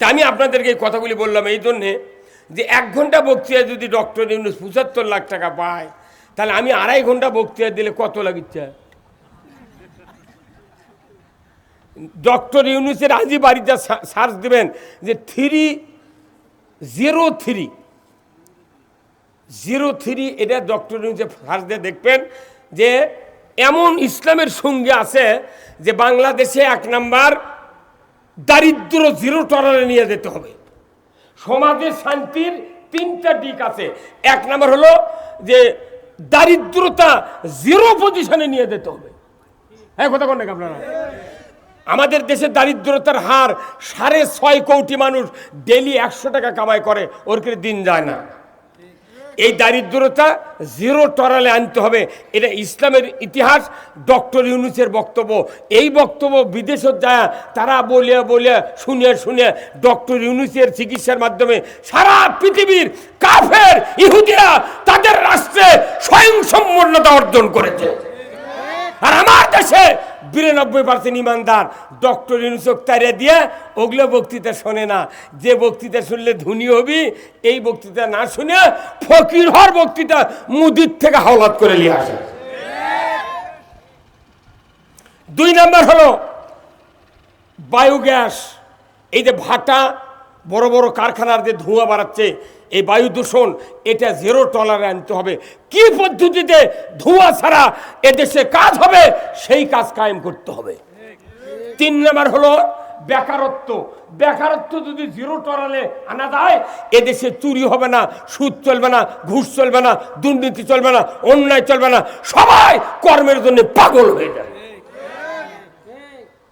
তা আমি আপনাদেরকে এই কথাগুলি বললাম এই জন্যে যে এক ঘণ্টা বক্তৃতা যদি ডক্টর ইউনুস পঁচাত্তর লাখ টাকা পায়, তাহলে আমি আড়াই ঘণ্টা বক্তৃতা দিলে কত লাগিচ্ছে? ডক্টর ইউনুসের আজই বাড়িতে সার্চ দেবেন যে three zero three zero three এটা ডক্টর ইউনুসে সার্চ দিয়ে দেখবেন যে এমন ইসলামের সঙ্গে আছে যে বাংলাদেশে এক নাম্বার দারিদ্র জিরো টলারে নিয়ে যেতে হবে। সমাজে শান্তির তিনটা দিক আছে। এক নাম্বার হলো যে দারিদ্রতা জিরো পজিশনে নিয়ে যেতে হবে। হ্যাঁ কথা নাকি আপনারা? আমাদের দেশে দারিদ্রতার হার সাড়ে ছয় কোটি মানুষ ডেলি একশো টাকা কামাই করে, ওর দিন যায় না? এই দারিদ্রতা জিরো টরালে আনতে হবে। এটা ইসলামের ইতিহাস, ডক্টর ইউনুসের বক্তব্য। এই বক্তব্য বিদেশত যায়, তারা বলিয়া বলিয়া, শুনিয়া শুনিয়া ডক্টর ইউনুসের চিকিৎসার মাধ্যমে সারা পৃথিবীর কাফের, ইহুদিরা তাদের রাষ্ট্রে স্বয়ং সম্পূর্ণতা অর্জন করেছে। আর আমার দেশে বিরানব্বই পার্সেন্ট ইমানদার। ডক্টর ইউনুসক তারিয়া দিয়ে ওগুলো বক্তৃতা শোনে না। যে বক্তৃতা শুনলে ধনী হবি, এই বক্তৃতা না শুনে ফকির হর বক্তৃতা মুদির থেকে হাওলাত করে নিয়ে আসে। দুই নাম্বার হলো বায়োগ্যাস। এই যে ভাটা বড় বড় কারখানার যে ধোঁয়া বাড়াচ্ছে এই বায়ু দূষণ, এটা জিরো টলারে আনতে হবে। কি পদ্ধতিতে ধোঁয়া ছাড়া এদেশে কাজ হবে, সেই কাজ কায়েম করতে হবে। তিন নাম্বার হলো বেকারত্ব। বেকারত্ব যদি জিরো টলারে আনা যায়, এদেশে চুরি হবে না, সুদ চলবে না, ঘুষ চলবে না, দুর্নীতি চলবে না, অন্যায় চলবে না, সবাই কর্মের জন্য পাগল হয়ে যাবে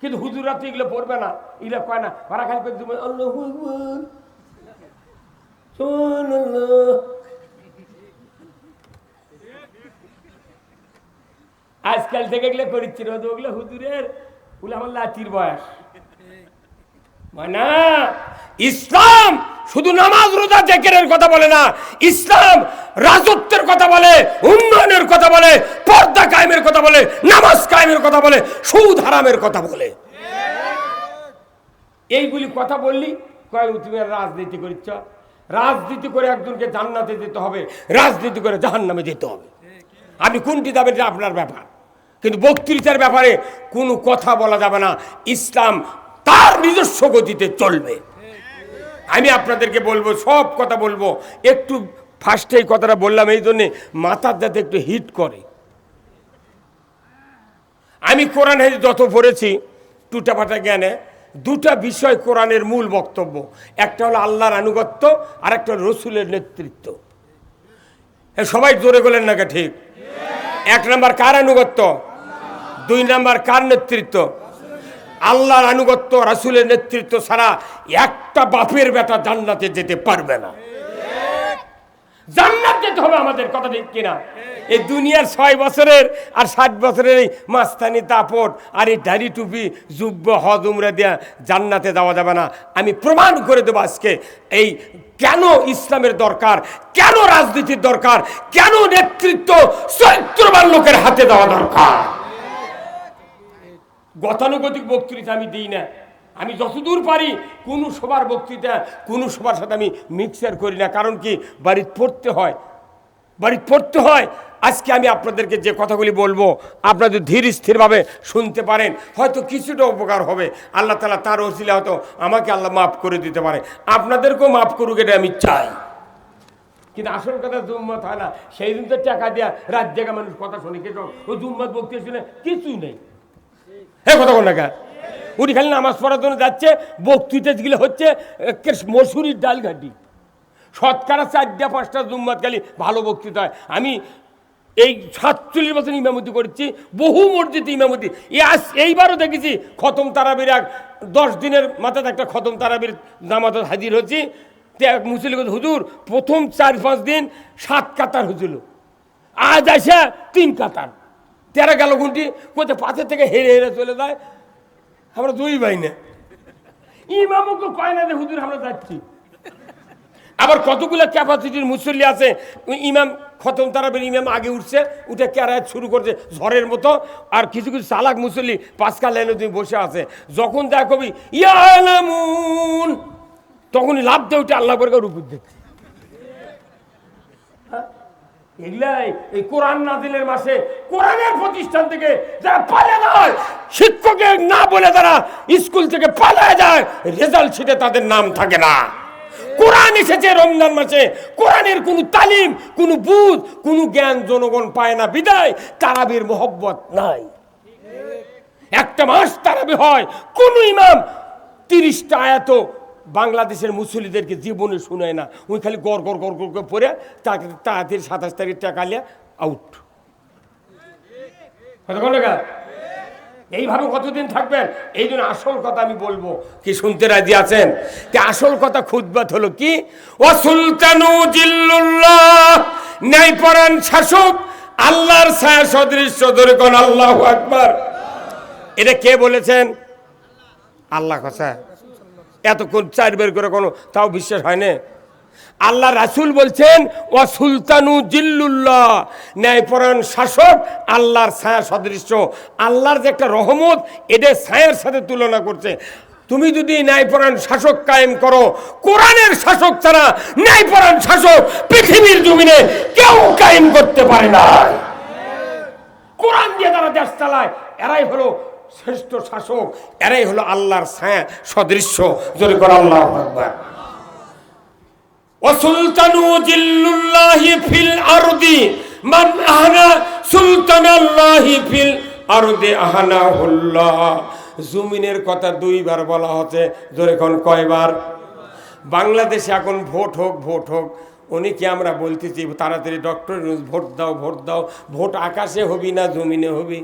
কিন্তু হুজুরা তো এগুলো পড়বে না, এগুলো কয় না ওরা খালি করে দেবে আল্লাহ আকবার সুবহানাল্লাহ। আজকাল থেকে এগুলো করিচ্ছি রোজ ওগুলো হুজুরের ওগুলো আমার লাচির বয়স ইসলাম শুধু নামাজ রোজা জেকেরের কথা বলে না ইসলাম রাজত্বের কথা বলে উন্নয়নের কথা বলে পর্দা কায়েমের কথা বলে নামাজ কায়েমের কথা বলে সুদ হারামের কথা বলে। এইগুলি কথা বললি কয় তুমি রাজনীতি করিচ্ছ? রাজনীতি করে একজনকে জান্নাতে যেতে হবে, রাজনীতি করে জাহান্নামে যেতে হবে। আপনি কোনটি যাবেন এটা আপনার ব্যাপার। কিন্তু বক্তৃতার ব্যাপারে কোনো কথা বলা যাবে না, ইসলাম তার নিজস্ব গতিতে চলবে। আমি আপনাদেরকে বলব, সব কথা বলব। একটু ফার্স্টে এই কথাটা বললাম, এই জন্যে মাথার যাতে একটু হিট করে। আমি কোরআন হাদিস যত পড়েছি টুটাপাটা জ্ঞানে দুটা বিষয় কোরআনের মূল বক্তব্য। একটা হলো আল্লাহর আনুগত্য আর একটা রসুলের নেতৃত্ব। সবাই জোরে গেলেন নাকি ঠিক? এক নাম্বার কার আনুগত্য? দুই নাম্বার কার নেতৃত্ব? আল্লাহর আনুগত্য, রাসুলের নেতৃত্ব ছাড়া একটা বাপের বেটা জান্নাতে যেতে পারবে না। জান্নাত যেতে হবে আমাদের, কথা ঠিক কিনা? এই দুনিয়ার ছয় বছরের আর ষাট বছরের এই মাস্তানি তাপট আর এই দাড়ি টুপি যুব্য হজ, উমরা দেয়া জান্নাতে যাওয়া যাবে না। আমি প্রমাণ করে দেবো আজকে এই কেন ইসলামের দরকার, কেন রাজনীতির দরকার, কেন নেতৃত্ব চরিত্রবান লোকের হাতে দেওয়া দরকার? গতানুগতিক বক্তৃতা আমি দিই না। আমি যতদূর পারি কোনো সবার বক্তৃতা, কোনো সবার সাথে আমি মিক্সার করি না। কারণ কি? বাড়িতে পড়তে হয়। বাড়িতে পড়তে হয়। আজকে আমি আপনাদেরকে যে কথাগুলি বলব আপনাদের ধীর স্থিরভাবে শুনতে পারেন। হয়তো কিছুটা উপকার হবে। আল্লাহ তালা তার ওসিলে হয়তো আমাকে আল্লাহ মাফ করে দিতে পারে। আপনাদেরকেও মাফ করুক, এটা আমি চাই। কিন্তু আসল কথা, জুম্মত হয় না। সেই দিন তো টাকা দেওয়া রাত জায়গা মানুষ কথা শুনে। কিছু ও জুম্মত বক্তৃতা শুনে কিছু নেই। হ্যাঁ কথা কোন? টাকা উনি খালি নামাজ পড়ার জন্য যাচ্ছে, বক্তৃতা যেগুলো হচ্ছে মসুরির ডাল ঘাটি। শতকরা চারটা, পাঁচটা জুম্মাত খালি ভালো বক্তৃতা হয়। আমি এই সাতচল্লিশ বছর ইমামতি করছি, বহু মসজিদে ইমামতি। আজ এইবারও দেখেছি, খতম তারাবির এক দশ দিনের মাথায় একটা খতম তারাবির নামাজ হাজির হচ্ছি এক মুসলিম হুজুর, প্রথম চার পাঁচ দিন সাত কাতার হয়েছিল আজ আসে তিন কাতার। তেরো গেল ঘুন্টি কোথায় পাথর থেকে হেরে হেরে চলে যায়। আমরা দুই ভাই না। ইমামকে কয় না যে হুজুর আমরা যাচ্ছি। আবার কতগুলো ক্যাপাসিটির মুসল্লি আছে? ইমাম খতম তারাবের ইমাম আগে উঠছে উঠে ক্যারায় শুরু করছে ঝড়ের মতো। আর কিছু কিছু চালাক মুসল্লি পাঁচকা লাইনে তুমি বসে আছে। যখন দেখ কবি ইয়ালামুন তখনই লাভ দিয়ে উঠে আল্লাহ বর্গের উপর দেখছে। এগুলাই এই কোরআন নাজিলের মাসে কোরআনের প্রতিষ্ঠান থেকে যারা পালে যায়, শিক্ষকের না বলে তারা স্কুল থেকে পালায় যায়, রেজাল্ট শিটে তাদের নাম থাকে না। কোরআন এসেছে রমজান মাসে। কোরআনের কোনো তালিম, কোনো বুঝ, কোনো জ্ঞান জনগণ পায় না বিদায়, তারাবির মোহব্বত নাই। একটা মাস তারাবি হয়, কোন ইমাম তিরিশটা আয়াত বাংলাদেশের মুসলিদেরকে জীবনে শুনায় না। ওই খালি গড় গড় গড় গড় পড়ে তাকে তাড়াতাড়ি সাতাশ তারিখ টাকা লিয়া আউট এইভাবে কতদিন থাকবেন? এই জন্য আসল কথা আমি বলব। কি শুনতে রাজি আছেন? যে আসল কথা খুদবাত হলো কি? ও সুলতানু জিল্লুল্লাহ। ন্যায়পরাণ শাসক, আল্লাহর ছায়া সদৃশ্য, ধরে কোন আল্লাহ আকবার। এটা কে বলেছেন? আল্লাহ কথা এতক্ষণ চার বের করে কোনো, তাও বিশ্বাস হয় না। আল্লাহ রাসুল বলছেন ও সুলতানু জিল্লুল্লাহ। ন্যায়পরায়ণ শাসক, আল্লাহর ছায়া সদৃশ্য। আল্লাহর যে একটা রহমত, এদের ছায়ার সাথে তুলনা করছে। তুমি যদি ন্যায়পরায়ণ শাসক কায়েম করো, কোরআনের শাসক ছাড়া ন্যায়পরায়ণ শাসক পৃথিবীর জমিনে কেউ কায়েম করতে পারে না। কোরআন দিয়ে তারা দেশ চালায়, এরাই হলো শ্রেষ্ঠ শাসক, এরাই হলো আল্লাহর ছায়া, সদৃশ্য। যদি করে আল্লাহ আকবার। ওসুলতানু জিল্লুল্লাহি ফিল আরদি, মান আহানা সুলতানাল্লাহি ফিল আরদি আহানা হুল্লাহ। জমিনের কথা দুইবার বলা হচ্ছে, জোরে কোন কয়বার? বাংলাদেশে এখন ভোট হোক ভোট হোক অনেকে আমরা বলতেছি, তাড়াতাড়ি ডক্টর ভোট দাও ভোট দাও, ভোট আকাশে হবি না, জমিনে হবি?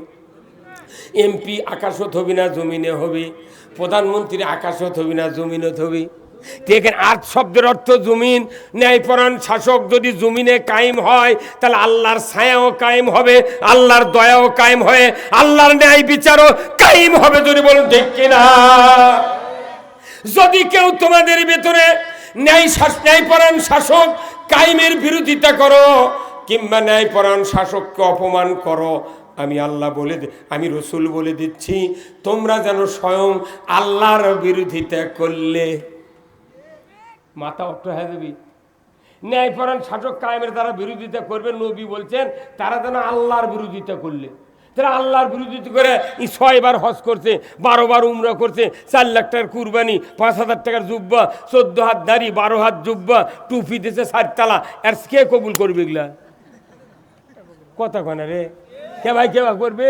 এমপি আকাশত হবি না, জমিনে হবি। প্রধানমন্ত্রী আকাশত হবি না, জমিনত হবি। দেখেন আট শব্দের অর্থ জমিন। ন্যায়পরায়ণ শাসক যদি জমিনে কায়েম হয়, তাহলে আল্লাহর ছায়াও কায়েম হবে, আল্লাহর দয়াও কায়েম হয়ে, আল্লাহর ন্যায় বিচারও কায়েম হবে যদি বলুন ঠিক কিনা। যদি কেউ তোমাদের ভেতরে ন্যায় শাস, ন্যায়পরায়ণ শাসক কায়েমের বিরোধিতা করো, কিংবা ন্যায়পরাণ শাসককে অপমান করো আমি আল্লাহ বলে আমি রসুল বলে দিচ্ছি, তোমরা যেন স্বয়ং আল্লাহর বিরোধিতা করলে। মাথা অট্ট হয়ে যাবি। ন্যায়পরায়ণ শাসক কায়েমের তারা বিরোধিতা করবে, নবী বলছেন, তারা যেন আল্লাহর বিরোধিতা করলে। তারা আল্লাহর বিরোধিতা করে ছয়বার হজ করছে, বারো বার উমরা করছে, চার লাখ টাকার কুরবানি, পাঁচ হাজার টাকার জুব্বা, চোদ্দ হাত দাড়ি, বারো হাত জুব্বা, টুপি দিছে চারতলা আর কে কবুল করবে এগুলা। কথা কনা রে? কে ভাই কে ভাই করবে?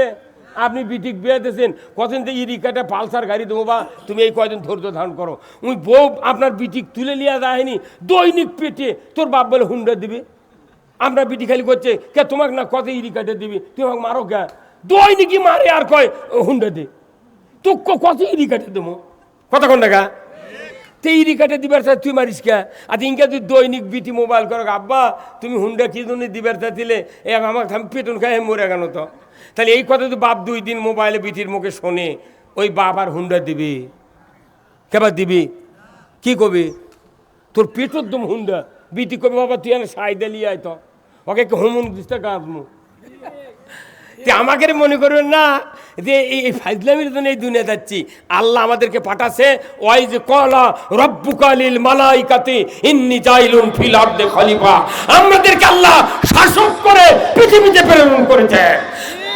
আপনি বিটিক বিয়ে দিয়েছেন, কতদিন তো ইরিকাটা পালসার গাড়ি দেবো বা তুমি এই কয়দিন ধৈর্য ধারণ করো? উনি বউ আপনার বিটিক তুলে লিয়া যায়নি, দৈনিক পেটে তোর বাপ বলে হুন্ডা দিবি। আমরা বিটি খালি করছে, কে তোমাকে না কত ইরিকাটা দিবি? তুমি আমাকে মারো কে? দৈনিকই মারে আর কয়, হুন্ডা দে। তো কত ইরিকাটা দেবো? কতক্ষণ টাকা তে ইরিকাটা দিবার চাই, তুই মারিস কে? আর ইনকা তুই দৈনিক বিটি মোবাইল করো আব্বা, তুমি হুন্ডা কি জন্য দিবার চা দিলে এ, আমাকে আমি পেটন খাই মরে গেল তো। তাহলে এই কথা তো বাপ দুই দিন মোবাইলে বিটির মুখে শোনে, ওই বাপ আর হুন্ডা দিবি। কেবার দিবি? কি কবি? তোর পেটর দম হুন্ডা। বিটি কবি, বাবা, তুই এনে সাই দিলি আয় তো। ওকে হোমন দিতে কাঁদমু তে আমাকে মনে করবেন না যে এই ফাইজলামির জন্য এই দুনিয়া যাচ্ছি। আল্লাহ আমাদেরকে পাঠাছে ওই যে কলা রব্বুকালিল মালাইকাতে ইন্নি জাইলুন ফিল আরদে খলিফা। আমাদেরকে আল্লাহ শাসক করে পৃথিবীতে প্রেরণ করেছে।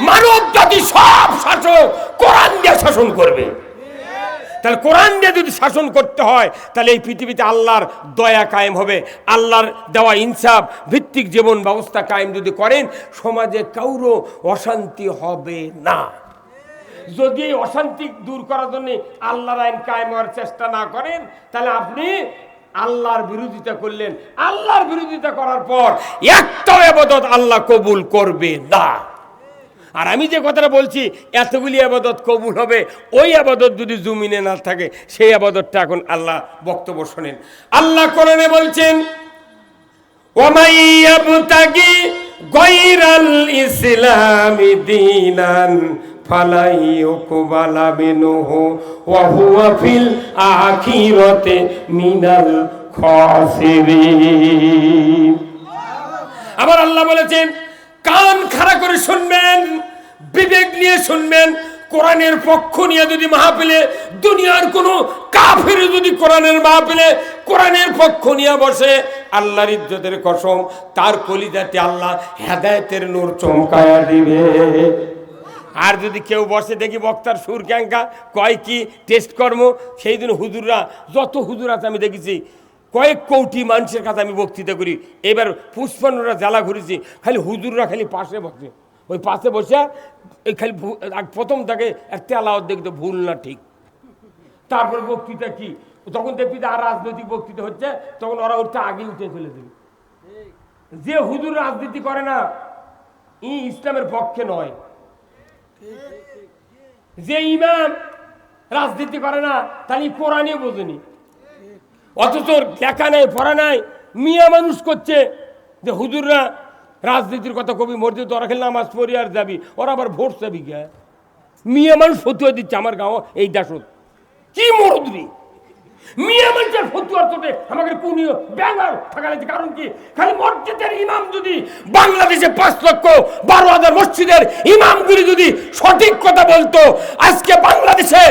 মানব জাতি সব শাসক কোরআন দিয়ে শাসন করবে। তাহলে কোরআন দিয়ে যদি শাসন করতে হয়, তাহলে এই পৃথিবীতে আল্লাহর দয়া কায়েম হবে, আল্লাহর দেওয়া ইনসাফ, ভিত্তিক জীবন ব্যবস্থা কায়েম যদি করেন, সমাজে কাউরও অশান্তি হবে না। যদি এই অশান্তি দূর করার জন্য আল্লাহর আইন কায়েম হওয়ার চেষ্টা না করেন, তাহলে আপনি আল্লাহর বিরোধিতা করলেন। আল্লাহর বিরোধিতা করার পর একটাও আবাদত আল্লাহ কবুল করবে না। আর আমি যে কথাটা বলছি, এতগুলি আবাদত কবুল হবে, ওই আবাদত যদি জমিনে না থাকে, সেই আবাদতটা এখন আল্লাহ বক্তব্য শোনেন। আল্লাহ কোরআনে বলছেন আবার আল্লাহ বলেছেন কান খাড়া করে শুনবেন, বিবেক নিয়ে শুনবেন, কোরআনের পক্ষ নিয়ে যদি মাহফিলে, দুনিয়ার কোনো কাফের যদি কোরআনের মাহফিলে, কোরআনের পক্ষ নিয়ে বসে, আল্লাহর ইজ্জতের কসম, তার কলিজাতে আল্লাহ হেদায়েতের নূর চমকায়া দিবে। আর যদি কেউ বসে দেখি বক্তার সুর ক্যাঙ্কা কয় কি টেস্ট কর্ম, সেই দিন হুজুররা, যত হুজুর আছে আমি দেখেছি কয়েক কোটি মানুষের কাছে আমি বক্তৃতা করি। এবার পুষ্পান্নরা জ্বালা ঘুরেছি, খালি হুজুররা খালি পাশে বসে। ওই পাশে বসে এই খালি প্রথম তাকে একটা আলাওয়াত দেখতো ভুল না ঠিক। তারপর বক্তৃতা কি? তখন দেখবি যে আর রাজনৈতিক বক্তৃতা হচ্ছে, তখন ওরা ওটা আগে উঠে ফেলে দেবে। যে হুজুর রাজনীতি করে না, ই ইসলামের পক্ষে নয়। যে ইমাম রাজনীতি করে না, তাহলে কোরআনই বোঝেনি। অথচ লেখা নাই, পড়া নাই, মিয়া মানুষ করছে। যে হুজুররা রাজনীতির কথা কবি মসজিদ ওরা খেলে নামাজ পড়ি আর যাবি, ওরা আবার ভোট যাবি কে? মিয়া মানুষ ফতুয়া দিচ্ছে আমার গাঁও, এই দাসত। কি মরদরি? মিয়া মানুষের ফতুয়ার তোটে আমাকে কুনিও ব্যাঙ্গার থাকা লাগছে কারণ কি? খালি মসজিদের ইমাম যদি বাংলাদেশে পাঁচ লক্ষ বারো হাজার মসজিদের ইমামগুলি যদি সঠিক কথা বলতো, আজকে বাংলাদেশে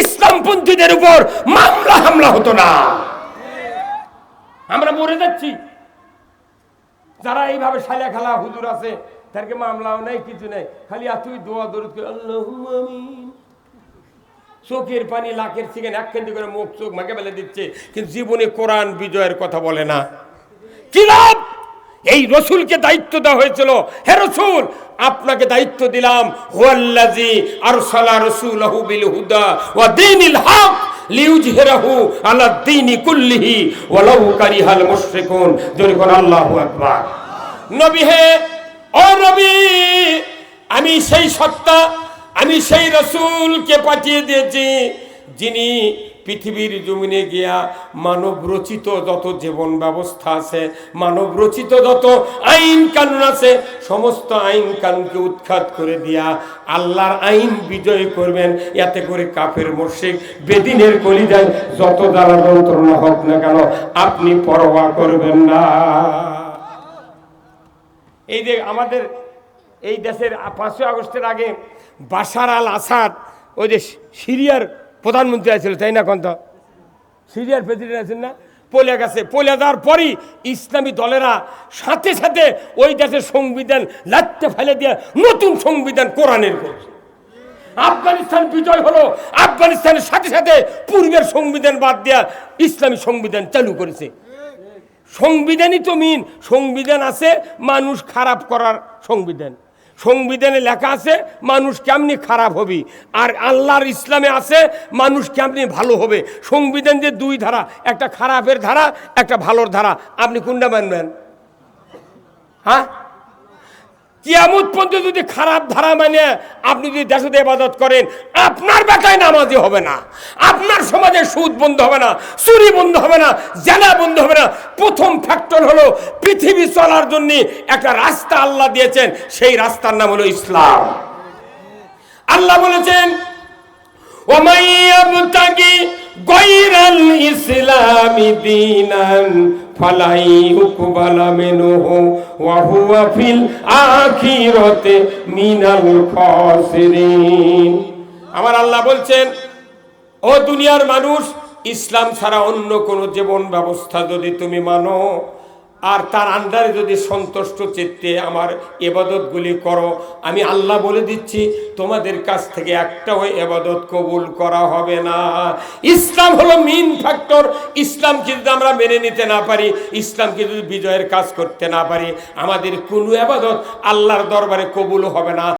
ইসলামপন্থীদের উপর মামলা হামলা হতো না। আমরা মরে যাচ্ছি। যারা এইভাবে সালিয়া খেলা হুজুর আছে, তাদেরকে মামলাও নেই, কিছু নেই। খালি এতই দোয়া, দরুদ আমিন। চোখের পানি লাখের চিকেন এক কেন্দ্র করে মুখ, চোখ মাকে ফেলে দিচ্ছে। কিন্তু জীবনে কোরআন বিজয়ের কথা বলে না। কি লাভ? এই রসুলকে দায়িত্ব দেওয়া হয়েছিল। হে রসুল, আপনাকে দায়িত্ব দিলাম। হুয়াল্লাজি আরসালা রাসূলাহু বিল হুদা ওয়া দীনিল হক। লিউজহিরাহু আলা দীনি কুল্লিহি ওয়ালাউ কারিহাল মুশরিকুন। জোরে কোন আল্লাহু আকবার। নবী হে, ও নবী, আমি সেই সত্তা, আমি সেই রসুলকে পাঠিয়ে দিয়েছি, যিনি পৃথিবীর জমিনে গিয়া মানব রচিত যত জীবন ব্যবস্থা আছে, মানব রচিত যত আইন কানুন আছে, সমস্ত আইন কানুনকে উৎখাত করে দিয়া আল্লাহর আইন বিজয় করবেন। এতে করে কাফের মোর্শেক বেদিনের কলিজায় যত দ্বারা যন্ত্রণা হোক না কেন, আপনি পরোয়া করবেন না। এই যে আমাদের এই দেশের পাঁচই আগস্টের আগে বাসার আল আসাদ, ওই যে সিরিয়ার প্রধানমন্ত্রী আছিল তাই না কন্ত? সিরিয়ার প্রেসিডেন্ট আছেন না? পলে গেছে, পলে যাওয়ার পরই ইসলামী দলেরা সাথে সাথে ওই দেশের সংবিধান লাত্তে ফেলে দিয়ে নতুন সংবিধান কোরআনের করছে। আফগানিস্তান বিজয় হলো, আফগানিস্তানের সাথে সাথে পূর্বের সংবিধান বাদ দেওয়া ইসলামী সংবিধান চালু করেছে। সংবিধানই তো মিন সংবিধান আছে মানুষ খারাপ করার সংবিধান। সংবিধানে লেখা আছে, মানুষ কেমনি খারাপ হবে? আর আল্লাহর ইসলামে আছে, মানুষ কেমনি ভালো হবে? সংবিধান যে দুই ধারা, একটা খারাপের ধারা, একটা ভালোর ধারা। আপনি কোনটা মানবেন? হ্যাঁ? কিয়ামত পর্যন্ত যদি খারাপ ধারা মানে আপনি যদি দেশতে ইবাদত করেন, আপনার বেকায় নামাজি হবে না। আপনার সমাজে সুদ বন্ধ হবে না, চুরি বন্ধ হবে না জেলা বন্ধ হবে না। প্রথম ফ্যাক্টর হলো পৃথিবী চলার জন্য একটা রাস্তা আল্লাহ দিয়েছেন, সেই রাস্তার নাম হলো ইসলাম। আল্লাহ বলেছেন ওমাইয়া মুতাকি গৈরাল ইসলামী দিনান, ফালাই উকবালা মেনু ওয়া হুয়া ফিল আখিরাতে মিনাল খাসিরিন। আমার আল্লাহ বলছেন, ও দুনিয়ার মানুষ, ইসলাম ছাড়া অন্য কোনো জীবন ব্যবস্থা যদি তুমি মানো আর তার আন্ডারে যদি সন্তুষ্ট চিত্তে আমার এবাদতগুলি করো, আমি আল্লাহ বলে দিচ্ছি, তোমাদের কাছ থেকে একটাও এবাদত কবুল করা হবে না। ইসলাম হলো মেন ফ্যাক্টর ইসলামকে যদি আমরা মেনে নিতে না পারি। ইসলামকে যদি বিজয়ের কাজ করতে না পারি। আমাদের কোনো এবাদত আল্লাহর দরবারে কবুল হবে না।